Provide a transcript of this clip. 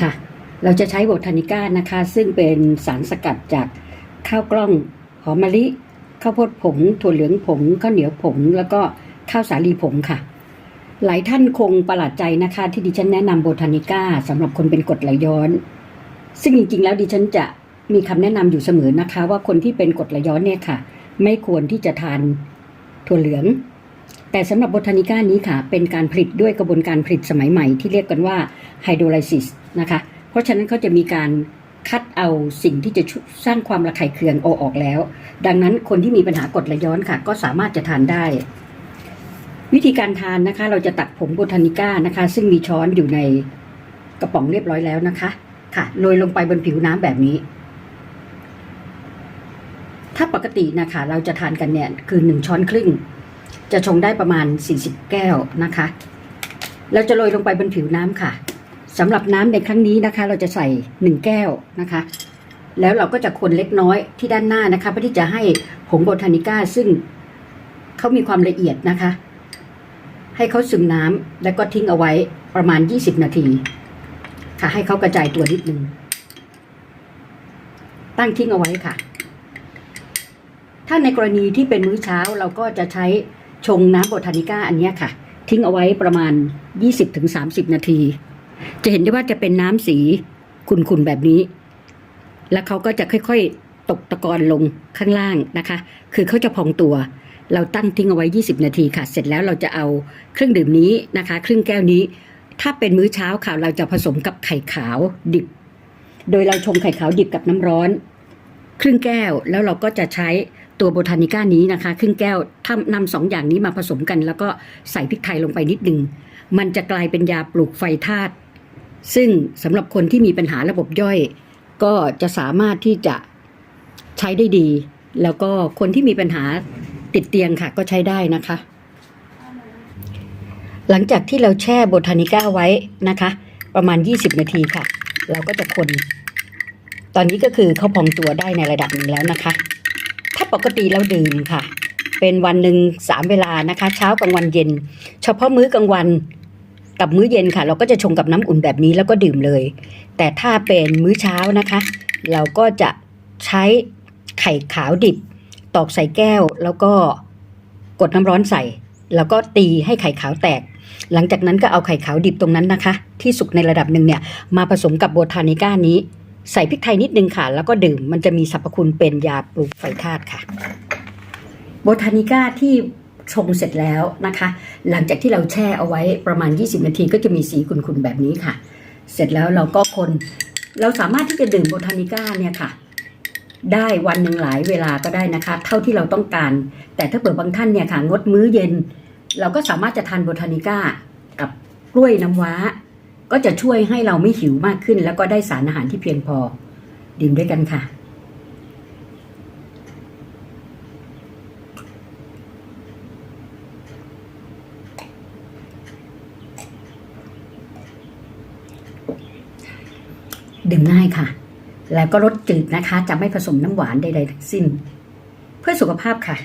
ค่ะ เราจะใช้โบทานิก้านะคะ ซึ่งเป็นสารสกัดจากข้าวกล้องหอมมะลิ ข้าวโพดผง ถั่วเหลืองผง ข้าวเหนียวผง แล้วก็ข้าวสาลีผงค่ะ หลายท่านคงประหลาดใจนะคะ ที่ดิฉันแนะนำโบทานิก้าสำหรับคนเป็นกรดไหลย้อน ซึ่งจริงๆ แล้วดิฉันจะมีคำแนะนำอยู่เสมอนะคะ ว่าคนที่เป็นกรดไหลย้อนเนี่ยค่ะ ไม่ควรที่จะทานถั่วเหลือง แต่สำหรับโบทานิก้านี้ค่ะ เป็นการผลิตด้วยกระบวนการผลิตสมัยใหม่ที่เรียกกันว่าไฮโดรไลซิสนะคะ เพราะฉะนั้นเขาจะมีการคัดเอาสิ่งที่จะสร้างความระคายเคืองเอออกแล้ว ดังนั้นคนที่มีปัญหากรดไหลย้อนค่ะ ก็สามารถจะทานได้ วิธีการทานนะคะ เราจะตักผงโบทานิก้านะคะ ซึ่งมีช้อนอยู่ในกระป๋องเรียบร้อยแล้วนะคะค่ะโรยลงไปบนผิวน้ำแบบนี้ ถ้าปกตินะคะ เราจะทานกันเนี่ยคือหนึ่งช้อนครึ่ง จะชงได้ประมาณ 40 แก้วนะคะ เราจะโรยลงไปบนผิวน้ำค่ะสำหรับน้ำในครั้งนี้นะคะ เราจะใส่ 1 แก้วนะคะ แล้วเราก็จะคนเล็กน้อยที่ด้านหน้านะคะเพื่อที่จะให้ผงโบทานิก้าซึ่งเขามีความละเอียดนะคะ ให้เขาซึมน้ำแล้วก็ทิ้งเอาไว้ประมาณ 20 นาที ค่ะ ให้เขากระจายตัวนิดนึงตั้งทิ้งเอาไว้ค่ะ ถ้าในกรณีที่เป็นมื้อเช้าเราก็จะใช้ ชงน้ำโบทานิก้าอันนี้ค่ะ ทิ้งเอาไว้ประมาณ 20-30 นาที จะเห็นได้ว่าจะเป็นน้ำสีขุ่นๆแบบนี้ แล้วเขาก็จะค่อยๆ ตกตะกอนลงข้างล่างนะคะ คือเขาจะพองตัว เราตั้งทิ้งเอาไว้ 20 นาทีค่ะ เสร็จแล้วเราจะเอาเครื่องดื่มนี้นะคะ ครึ่งแก้วนี้ ถ้าเป็นมื้อเช้าค่ะเราจะผสมกับไข่ขาวดิบ โดยเราชงไข่ขาวดิบกับน้ำร้อน ครึ่งแก้วแล้วเราก็จะใช้ ตัวโบทานิก้านี้นะคะครึ่งแก้วถ้านำสองอย่างนี้มาผสมกัน แล้วก็ใส่พริกไทยลงไปนิดนึง มันจะกลายเป็นยาปลูกไฟธาตุซึ่งสำหรับคนที่มีปัญหาระบบย่อย ก็จะสามารถที่จะใช้ได้ดี แล้วก็คนที่มีปัญหาติดเตียงค่ะก็ใช้ได้นะคะ หลังจากที่เราแช่โบทานิก้าไว้นะคะ ประมาณ 20 นาทีค่ะ เราก็จะคน ตอนนี้ก็คือเขาพองตัวได้ในระดับหนึ่งแล้วนะคะ ถ้าปกติเราดื่มค่ะ เป็นวันหนึ่งสามเวลานะคะ เช้ากลางวันเย็น เฉพาะมื้อกลางวันกับมื้อเย็นค่ะ เราก็จะชงกับน้ำอุ่นแบบนี้แล้วก็ดื่มเลย แต่ถ้าเป็นมื้อเช้านะคะ เราก็จะใช้ไข่ขาวดิบ ตอกใส่แก้ว แล้วก็กดน้ำร้อนใส่ แล้วก็ตีให้ไข่ขาวแตก หลังจากนั้นก็เอาไข่ขาวดิบตรงนั้นนะคะ ที่สุกในระดับหนึ่งเนี่ยมาผสมกับโบทานิก้านี้ ใส่พริกไทยนิดนึงค่ะ แล้วก็ดื่มมันจะมีสรรพคุณเป็นยาปลูกไฟธาตุค่ะ โบทานิก้าที่ชงเสร็จแล้วนะคะ หลังจากที่เราแช่เอาไว้ประมาณ 20 นาทีก็จะมีสีขุ่นๆ แบบนี้ค่ะ เสร็จแล้วเราก็คน เราสามารถที่จะดื่มโบทานิก้าเนี่ยค่ะ ได้วันหนึ่งหลายเวลาก็ได้นะคะ เท่าที่เราต้องการ แต่ถ้าเปิดบางท่านเนี่ยค่ะงดมื้อเย็น เราก็สามารถจะทานโบทานิก้ากับกล้วยน้ำว้า ก็จะช่วยให้เราไม่หิวมากขึ้น แล้วก็ได้สารอาหารที่เพียงพอ ดื่มด้วยกันค่ะ ดื่มง่ายค่ะ แล้วก็รสจืดนะคะ จะไม่ผสมน้ำหวานใดๆทั้งสิ้น เพื่อสุขภาพค่ะ